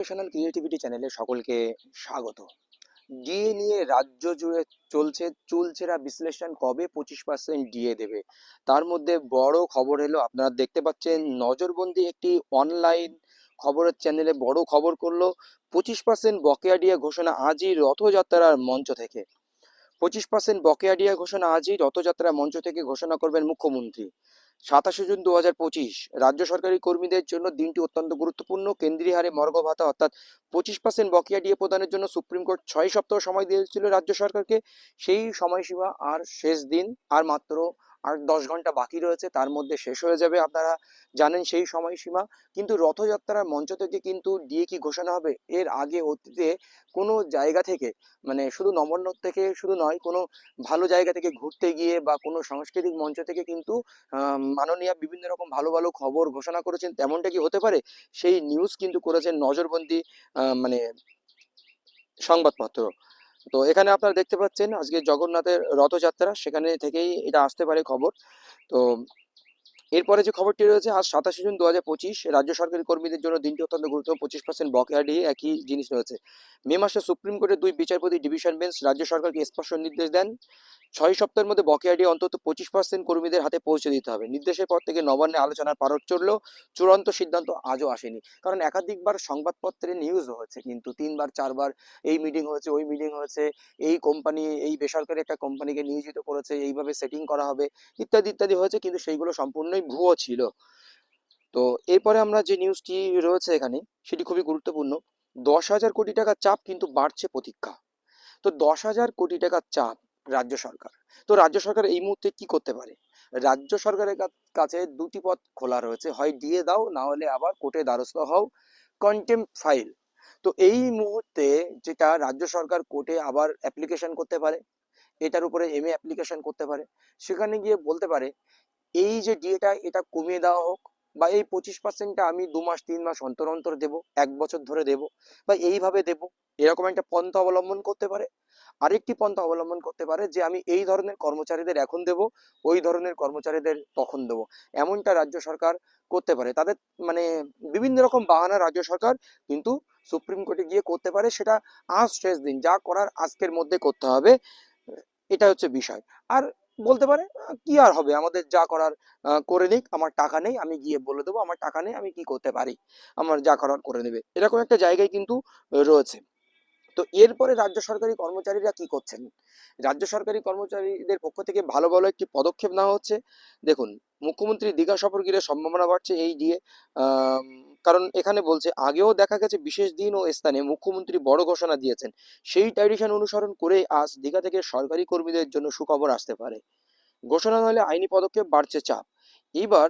Professional creativity চ্যানেলে সকলকে স্বাগত। ডিএ নিয়ে রাজ্য জুড়ে চলছে চুলচেরা বিশ্লেষণ কবে পঁচিশ পার্সেন্ট ডিএ দেবে? তার মধ্যে বড় খবর এলো আপনারা দেখতে পাচ্ছেন নজরবন্দি একটি অনলাইন খবরের চ্যানেলে বড় খবর করল, পঁচিশ পার্সেন্ট বকেয়া ডিএ ঘোষণা আজই রথযাত্রার মঞ্চ থেকে। পঁচিশ পার্সেন্ট বকেয়া ডিএ ঘোষণা আজই রথযাত্রার মঞ্চ থেকে ঘোষণা করবেন মুখ্যমন্ত্রী। সাতাশে জুন দু হাজার পঁচিশ। রাজ্য সরকারি কর্মীদের জন্য দিনটি অত্যন্ত গুরুত্বপূর্ণ। কেন্দ্রীয় হারে মর্গ ভাতা অর্থাৎ পঁচিশ পার্সেন্ট বকেয়া ডিএ প্রদানের জন্য সুপ্রিম কোর্ট ছয় সপ্তাহ সময় দিয়েছিল রাজ্য সরকারকে। সেই সময়সীমা আর শেষ দিন আর মাত্র আর দশ ঘণ্টা বাকি রয়েছে, তার মধ্যে শেষ হয়ে যাবে আপনারা জানেন সেই সময়সীমা। কিন্তু রথযাত্রার মঞ্চ থেকে কিন্তু ডিএ কি ঘোষণা হবে? এর আগে অতীতে কোনো জায়গা থেকে মানে শুধু নবান্ন থেকে শুধু নয়, কোনো ভালো জায়গা থেকে ঘুরতে গিয়ে বা কোনো সাংস্কৃতিক মঞ্চ থেকে কিন্তু মাননীয়া বিভিন্ন রকম ভালো ভালো খবর ঘোষণা করেছেন, তেমনটা কি হতে পারে? সেই নিউজ কিন্তু করেছেন নজরবন্দি মানে সংবাদপত্র। তো এখানে আপনারা দেখতে পাচ্ছেন আজকে জগন্নাথের রথযাত্রা, সেখানে থেকেই এটা আসতে পারে খবর। তো এরপরে যে খবরটি রয়েছে, আজ সাতাশে জুন দু হাজার পঁচিশ রাজ্য সরকারি কর্মীদের জন্য দিনটি অত্যন্ত গুরুত্বপূর্ণ। পঁচিশ পার্সেন্ট বকেয়া দিয়ে একই জিনিস রয়েছে। মে মাসে সুপ্রিম কোর্টের দুই বিচারপতি ডিভিশন বেঞ্চ রাজ্য সরকারকে স্পষ্ট নির্দেশ দেন। ছয় সপ্তাহের মধ্যে বকেয়া দিয়ে অন্তত পঁচিশ পার্সেন্ট কর্মীদের হাতে পৌঁছে দিতে হবে। নির্দেশের পর থেকে নবান্নে আলোচনার পারদ চললেও চূড়ান্ত সিদ্ধান্ত আজও আসেনি। কারণ একাধিকবার সংবাদপত্রে নিউজ হয়েছে কিন্তু তিনবার, চারবার এই মিটিং হয়েছে, ওই মিটিং হয়েছে, এই কোম্পানি এই বেসরকারি একটা কোম্পানিকে নিয়োজিত করেছে, এইভাবে সেটিং করা হবে, ইত্যাদি ইত্যাদি হয়েছে। কিন্তু সেইগুলো সম্পূর্ণই ভুয়ো ছিল। তো এরপরে আমরা যে নিউজটি রয়েছে এখানে, সেটি খুবই গুরুত্বপূর্ণ। দশ হাজার কোটি টাকার চাপ কিন্তু বাড়ছে প্রতীক্ষা। তো দশ হাজার কোটি টাকার চাপ রাজ্য সরকার। তো রাজ্য সরকার এই মুহূর্তে কি করতে পারে? রাজ্য সরকারের কাছে দুটি পথ খোলা রয়েছে। হয় দিয়ে দাও, না হলে আবার কোর্টে দ্বারস্থ হও। কন্টেম্প ফাইল তো এই মুহূর্তে যেটা রাজ্য সরকার কোর্টে আবার অ্যাপ্লিকেশন করতে পারে, এটার উপরে এম এ অ্যাপ্লিকেশন করতে পারে, সেখানে গিয়ে বলতে পারে এই যে ডিএটা এটা কমিয়ে দেওয়া হোক বা এই পঁচিশ পার্সেন্টটা আমি দু মাস, তিন মাস অন্তর অন্তর দেবো, এক বছর ধরে দেবো বা এইভাবে দেবো, এরকম একটা পন্থা অবলম্বন করতে পারে। আরেকটি পন্থা অবলম্বন করতে পারে যে আমি এই ধরনের কর্মচারীদের এখন দেব, ওই ধরনের কর্মচারীদের তখন দেব। এমনটা রাজ্য সরকার করতে পারে। তাদের মানে বিভিন্ন রকম বাহানা রাজ্য সরকার কিন্তু সুপ্রিম কোর্টে গিয়ে করতে পারে, সেটা আজ শেষ দিন। যা করার আজকের মধ্যে করতে হবে এটা হচ্ছে বিষয়। আর বলতে পারে কি আর হবে? আমাদের যা করার করে নিক, আমার টাকা নেই, আমি গিয়ে বলে দেবো, আমার টাকা নেই, আমি কি করতে পারি? আমার যা করার করে নেবে। এরকম একটা জায়গায় কিন্তু রয়েছে। তো এরপরে রাজ্য সরকারি কর্মচারীরা কি করছেন? রাজ্য সরকারি কর্মচারীদের পক্ষ থেকে ভালো ভালো একটি পদক্ষেপ নেওয়া হচ্ছে। দেখুন, মুখ্যমন্ত্রী দীঘা সফর ঘিরে সম্ভাবনা বাড়ছে, এই দিয়ে কারণ এখানে বলছে, আগেও দেখা গেছে বিশেষ দিন ও স্থানে মুখ্যমন্ত্রী বড় ঘোষণা দিয়েছেন। সেই ট্র্যাডিশন অনুসরণ করে আজ দীঘা থেকে সরকারি কর্মীদের জন্য সুখবর আসতে পারে। ঘোষণা হলে আইনি পদক্ষেপ বাড়ছে চাপ। এবার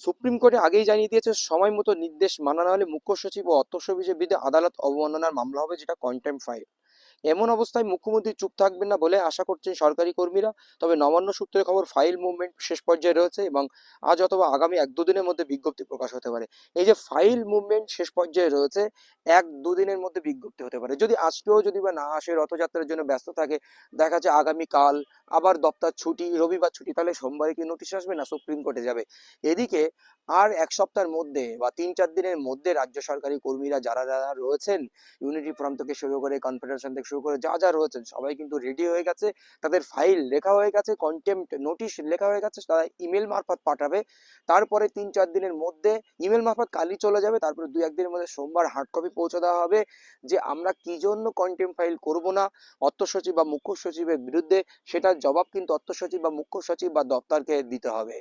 সুপ্রিম কোর্টে আগেই জানিয়ে দিয়েছে, সময় মতো নির্দেশ মানা না হলে মুখ্য সচিব ও অর্থ সচিবের বিরুদ্ধে আদালত অবমাননার মামলা হবে যেটা কন্টেম্প ফাইল এমন অবস্থায় মুখ্যমন্ত্রী চুপ থাকবেন না বলে আশা করছেন সরকারি কর্মীরা। তবে নবান্ন সূত্রে খবর, ফাইল মুভমেন্ট শেষ পর্যায়ে রয়েছে এবং আজ অথবা আগামী এক দুদিনের মধ্যে বিজ্ঞপ্তি প্রকাশ হতে পারে। এই যে ফাইল মুভমেন্ট শেষ পর্যায়ে রয়েছে, এক দুদিনের মধ্যে বিজ্ঞপ্তি হতে পারে। যদি আজকেও যদি বা না আসে, রথযাত্রার জন্য ব্যস্ত থাকে, দেখা যাচ্ছে আগামীকাল আবার দপ্তর ছুটি, রবিবার ছুটি, তাহলে সোমবারে কি নোটিশ আসবে না সুপ্রিম কোর্টে যাবে? এদিকে আর এক সপ্তাহের মধ্যে বা তিন চার দিনের মধ্যে রাজ্য সরকারি কর্মীরা যারা যারা রয়েছেন ইউনিটি ফোরাম থেকে শুরু করে কনফেডারেশন থেকে শুরু করে যা যা রয়েছেন, সবাই কিন্তু রেডি হয়ে গেছে। তাদের ফাইল লেখা হয়ে গেছে কন্টেম্প নোটিশ লেখা হয়ে গেছে, তারা ইমেল মারফত পাঠাবে। তারপরে তিন চার দিনের মধ্যে ইমেল মারফত কালই চলে যাবে, তারপরে দুই, একদিনের মধ্যে সোমবার হার্ড কপি পৌঁছে দেওয়া হবে যে আমরা কি জন্য কন্টেম্প ফাইল করব না? অর্থ সচিব বা মুখ্য সচিবের বিরুদ্ধে সেটার জবাব কিন্তু অর্থ সচিব বা মুখ্য সচিব বা দপ্তরকে দিতে হবে।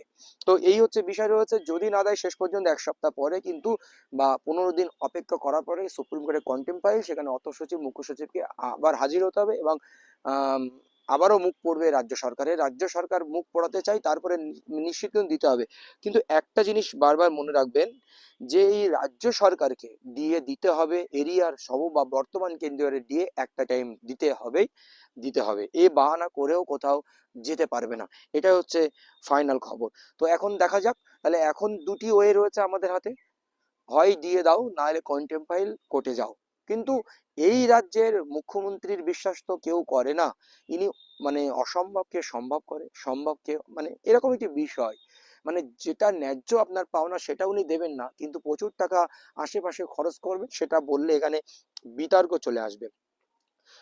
তো এই হচ্ছে বিষয় রয়েছে যদি না দেয় শেষ পর্যন্ত এক সপ্তাহ পরে কিন্তু বা পনেরো দিন অপেক্ষা করার পরে সুপ্রিম কোর্টে কন্টেম্পারি সেখানে অর্থ সচিব মুখ্য সচিবকে আবার হাজির হতে হবে এবং আম, আবারও মুখ পড়বে রাজ্য সরকারের। রাজ্য সরকার মুখ পড়াতে চাই, তারপরে নিশ্চিত দিতে হবে। কিন্তু একটা জিনিস বারবার মনে রাখবেন, যে এই রাজ্য সরকারকে দিয়ে দিতে হবে, এরিয়ার সব বা বর্তমান কেন্দ্রীয় দিয়ে একটা টাইম দিতে হবেই দিতে হবে। এ বাহানা করেও কোথাও যেতে পারবে না। এটা হচ্ছে ফাইনাল খবর। তো এখন দেখা যাক, তাহলে এখন দুটি ওয়ে রয়েছে আমাদের হাতে। হয় দিয়ে দাও না হলে কন্টেম্প ফাইল কোর্টে যাও। কিন্তু এই রাজ্যের মুখ্যমন্ত্রীর বিশ্বাস তো কেউ করে না। ইনি মানে অসম্ভবকে সম্ভব করে, সম্ভবকে মানে এরকম একটি বিষয়। মানে যেটা ন্যায্য আপনার পাওনা সেটা উনি দেবেন না, কিন্তু প্রচুর টাকা আশেপাশে খরচ করবে সেটা বললে এখানে বিতর্ক চলে আসবে।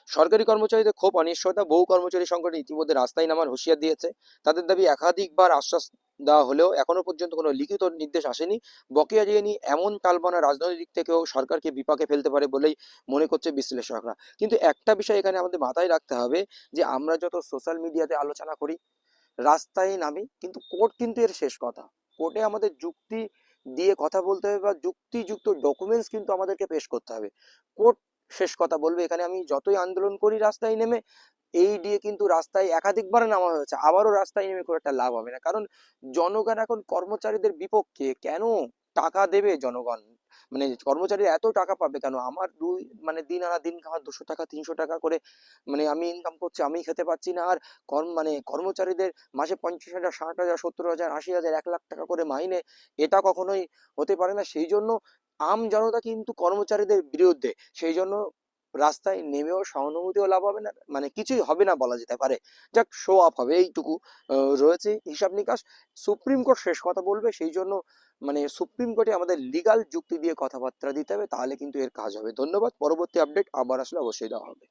সরকারি কর্মচারীদের ক্ষোভ অনিশ্চয়তা, বহু কর্মচারী সংগঠন ইতিমধ্যে রাস্তায় নামার হুঁশিয়ার দিয়েছে। তাদের দাবি একাধিকবার আশ্বাস দেওয়া হলেও এখনও পর্যন্ত কোনো লিখিত নির্দেশ আসেনি। বকেয়া নিয়ে এমন টালবানা রাজনৈতিক দিক থেকেও সরকারকে বিপাকে ফেলতে পারে বলেই মনে করছে বিশ্লেষকরা। কিন্তু একটা বিষয় এখানে আমাদের মাথায় রাখতে হবে যে আমরা যত সোশ্যাল মিডিয়াতে আলোচনা করি, রাস্তায় নামি, কিন্তু কোর্ট কিন্তু এর শেষ কথা। কোর্টে আমাদের যুক্তি দিয়ে কথা বলতে হবে বা যুক্তিযুক্ত ডকুমেন্টস কিন্তু আমাদেরকে পেশ করতে হবে। কোর্ট শেষ কথা বলবে। এখানে আমি যতই আন্দোলন করি, রাস্তায় নেমে এই দিয়ে কিন্তু রাস্তায় একাধিকবার নামা হয়েছে। আবারও রাস্তায় নেমে খুব একটা লাভ হবে না। কারণ জনগণ এখন কর্মচারীদের বিপক্ষে কেন টাকা দেবে জনগণ? মানে কর্মচারী এত টাকা পাবে কেন? আমার দুই মানে দিন আনা দিন খাওয়া দুশো টাকা, তিনশো টাকা করে মানে আমি ইনকাম করছি, আমি খেতে পাচ্ছি না। আর কর্ম মানে কর্মচারীদের মাসে পঞ্চাশ হাজার, ষাট হাজার, সত্তর হাজার, আশি হাজার, এক লাখ টাকা করে মাইনে এটা কখনোই হতে পারে না। সেই জন্য আম জনতা কিন্তু কর্মচারীদের বিরুদ্ধে। সেই জন্য রাস্তায় নেমেও সহানুভূতিও লাভ হবে না মানে কিছুই হবে না বলা যেতে পারে। যাক শো আপ হবে এইটুকু। রয়েছে হিসাব নিকাশ। সুপ্রিম কোর্ট শেষ কথা বলবে, সেই জন্য মানে সুপ্রিম কোর্টে আমাদের লিগাল যুক্তি দিয়ে কথাবার্তা দিতে হবে, তাহলে কিন্তু এর কাজ হবে। ধন্যবাদ, পরবর্তী আপডেট আবার আসলে অবশ্যই দেওয়া হবে।